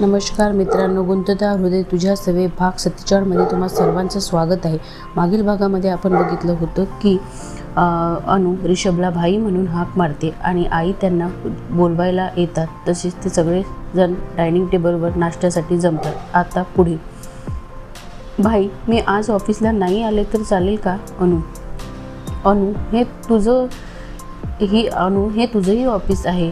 नमस्कार मित्रांनो गुंतता हृदय तुझ्या सवे भाग सत्तेचाळमध्ये तुम्हा सर्वांचं स्वागत आहे. मागील भागामध्ये आपण बघितलं होतं की अनु रिषभला भाई म्हणून हाक मारते आणि आई त्यांना बोलवायला येतात. तसेच ते सगळेजण डायनिंग टेबलवर नाश्त्यासाठी जमतात. आता पुढे. भाई मी आज ऑफिसला नाही आले तर चालेल का अनु? अनु हे तुझं ही अनु हे तुझंही ऑफिस आहे.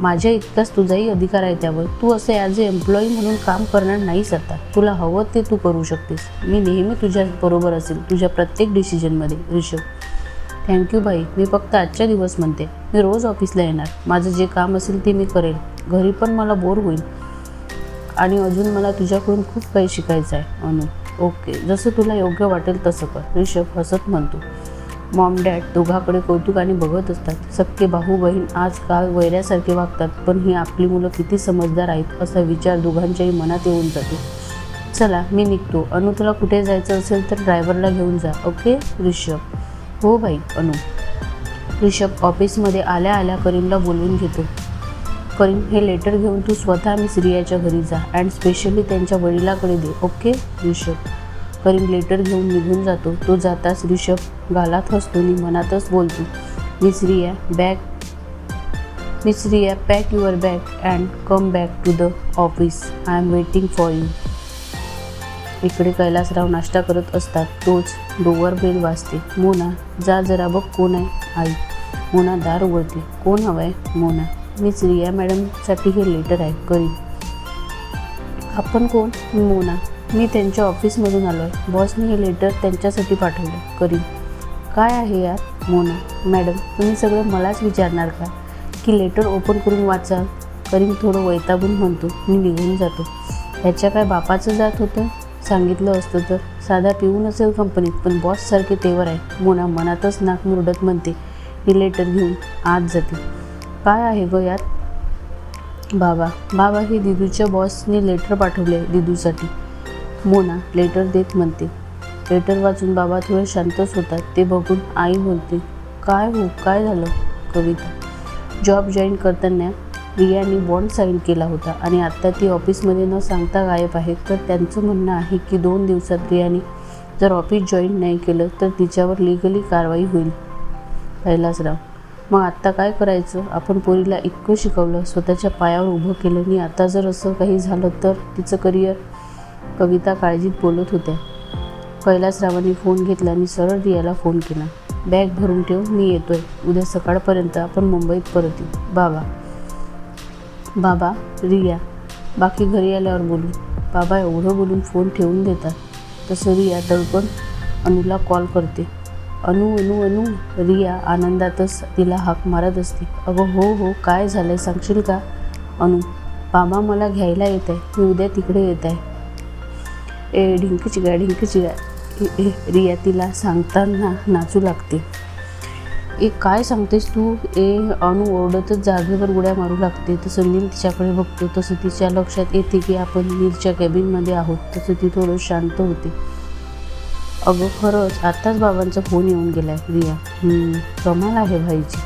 माझ्या इतकाच तुझाही अधिकार आहे त्यावर. तू असे ॲज अ एम्प्लॉई म्हणून काम करणार नाहीस आता. तुला हवं ते तू करू शकतेस. मी नेहमी तुझ्या बरोबर असेल तुझ्या प्रत्येक डिसिजनमध्ये ऋषभ. थँक्यू बाई. मी फक्त आजच्या दिवस म्हणते. मी रोज ऑफिसला येणार. माझं जे काम असेल ते मी करेल. घरी पण मला बोर होईल. आणि अजून मला तुझ्याकडून खूप काही शिकायचं आहे अनु. ओके जसं तुला योग्य वाटेल तसं कर. ऋषभ हसत म्हणतो. मॉम डॅड दोघाकडे कौतुकाने बघत असतात. सख्खे भाऊ बहीण आजकाल वैऱ्यासारखे वागतात पण ही आपली मुलं किती समजदार आहेत असा विचार दोघांच्याही मनात येऊन जातो. चला मी निघतो. अनु तुला कुठे जायचं असेल तर ड्रायव्हरला घेऊन जा ओके? ऋषभ. हो बाई अनु. ऋषभ ऑफिसमध्ये आल्या आल्या करीमला बोलवून घेतो. करीम हे लेटर घेऊन तू स्वतः मिस रियाच्या घरी जा अँड स्पेशली त्यांच्या वडिलाकडे दे ओके? ऋषभ. करीम लेटर घेऊन निघून जातो. तो जाताच ऋषभ गालात हसतो आणि मनातच बोलतो मिसरिया bag मिसरिया pack your bag and come back to the office I am waiting for you इकडे कैलासराव नाश्ता करत असतात. तोच डोवर बेल वाजते. मोना जा जरा बघ कोण आहे आई. मोना दार उघडते. कोण हवं आहे मोना. मिस रिया मॅडमसाठी हे लेटर आहे. करीम आपण कोण? मोना. मी त्यांच्या ऑफिसमधून आलो आहे बॉसने हे लेटर त्यांच्यासाठी पाठवलं. करीन. काय आहे यात? मोना. मॅडम तुम्ही सगळं मलाच विचारणार का? की लेटर ओपन करून वाचाल? करीन थोडं वैतागून म्हणतो. मी निघून जातो. ह्याच्या काय बापाचं जात होतं? सांगितलं असतं तर. साधा पिऊन असेल कंपनीत पण बॉससारखे तेवर आहे. मोना मनातच नाक मुरडत म्हणते. ही लेटर घेऊन आत जाते. काय आहे ग यात? बाबा. बाबा हे दिदूच्या बॉसने लेटर पाठवले दिदूसाठी. मोना लेटर देत म्हणते. लेटर वाचून बाबा थोडे शांतच होतात. ते बघून आई बोलते काय हो काय झालं? कविता. जॉब जॉईन करताना रियाने बॉन्ड साईन केला होता आणि आत्ता ती ऑफिसमध्ये न सांगता गायब आहे. तर त्यांचं म्हणणं आहे की दोन दिवसात रियाने जर ऑफिस जॉईन नाही केलं तर तिच्यावर लिगली कारवाई होईल. पहिलाच राव मग आत्ता काय करायचं? आपण पोरीला इतकं शिकवलं स्वतःच्या पायावर उभं केलं आणि आता जर असं काही झालं तर तिचं करिअर कविता काळजीत बोलत होत्या. कैलासरावांनी फोन घेतला आणि सरळ रियाला फोन केला. बॅग भरून ठेव मी येतोय. उद्या सकाळपर्यंत आपण मुंबईत परत. येऊ बाबा. बाबा रिया. बाकी घरी आल्यावर बोलू. बाबा एवढं बोलून फोन ठेवून देतात. तसं रिया दडपण अनुला कॉल करते. अनु अनु अनु. रिया आनंदातच तिला हाक मारत असते. अगं हो हो काय झालं आहे सांगशील का? अनु. बाबा मला घ्यायला येत आहे मी उद्या तिकडे येत आहे. ए ढिंक गा ढिंक चिगा ए, रिया तिला सांगताना नाचू लागते. ए काय सांगतेस तू? ए अनु ओरडतच जागेवर उड्या मारू लागते. तसं नील तिच्याकडे बघतो. तसं तिच्या लक्षात येते की आपण नीलच्या कॅबिनमध्ये आहोत. तसं ती थोडं शांत होते. अगं खरंच आत्ताच बाबांचा फोन येऊन गेलाय रिया. कमाल आहे भाईची.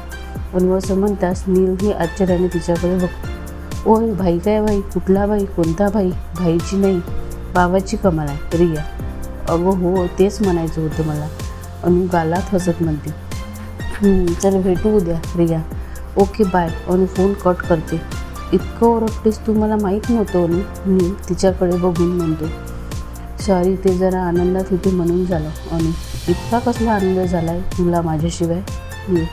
पण असं म्हणताच नील ही आश्चर्याने तिच्याकडे बघतो. ओय भाई काय भाई कुठला भाई? कोणता भाई? भाईची नाही. बाबाची कमाल आहे. रिया अगं हो तेच म्हणायचं होतं मला. अनु गालात हसत म्हणते. चल भेटू उद्या Riya. Okay bye. Anu phone cut करते. इतकं ओरडतेस तू मला माहीत नव्हतं अनु. मी तिच्याकडे बघून म्हणतो. सॉरी ते जरा आनंदात होते म्हणून झालं. अनु इतका कसला आनंद झाला आहे तुला माझ्याशिवाय? मी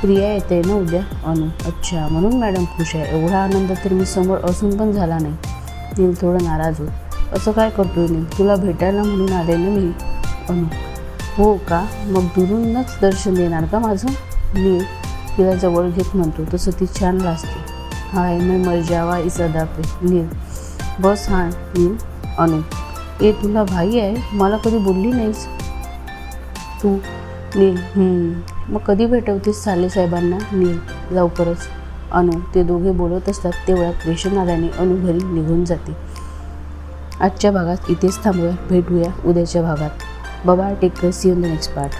प्रिया येते ना उद्या? अनु अच्छा म्हणून मॅडम खुश आहे. एवढा आनंद तर मी समोर असून पण झाला नाही. तिला थोडं नाराज होत असं काय करतोय मी? तुला भेटायला म्हणून आले ना मी? अनु. हो का? मग दुरूनच दर्शन देणार का माझं? मी तिला जवळ घेत म्हणतो. तसं ती छान लाजते. हाय मी मर जावा इस अदा पे नील बस हा नील अनु. ए तुला भाई आहे? मला कधी बोलली नाहीस? तू? नील मग कधी भेटवतेस साले साहेबांना? नील लवकरच. अनु ते दोघे बोलत असतात तेवढ्यात रेशन आल्याने अनु घरी निघून जाते. आजच्या भागात इथेच थांबूया. भेटूया उद्याच्या भागात. बाबा take see you the next part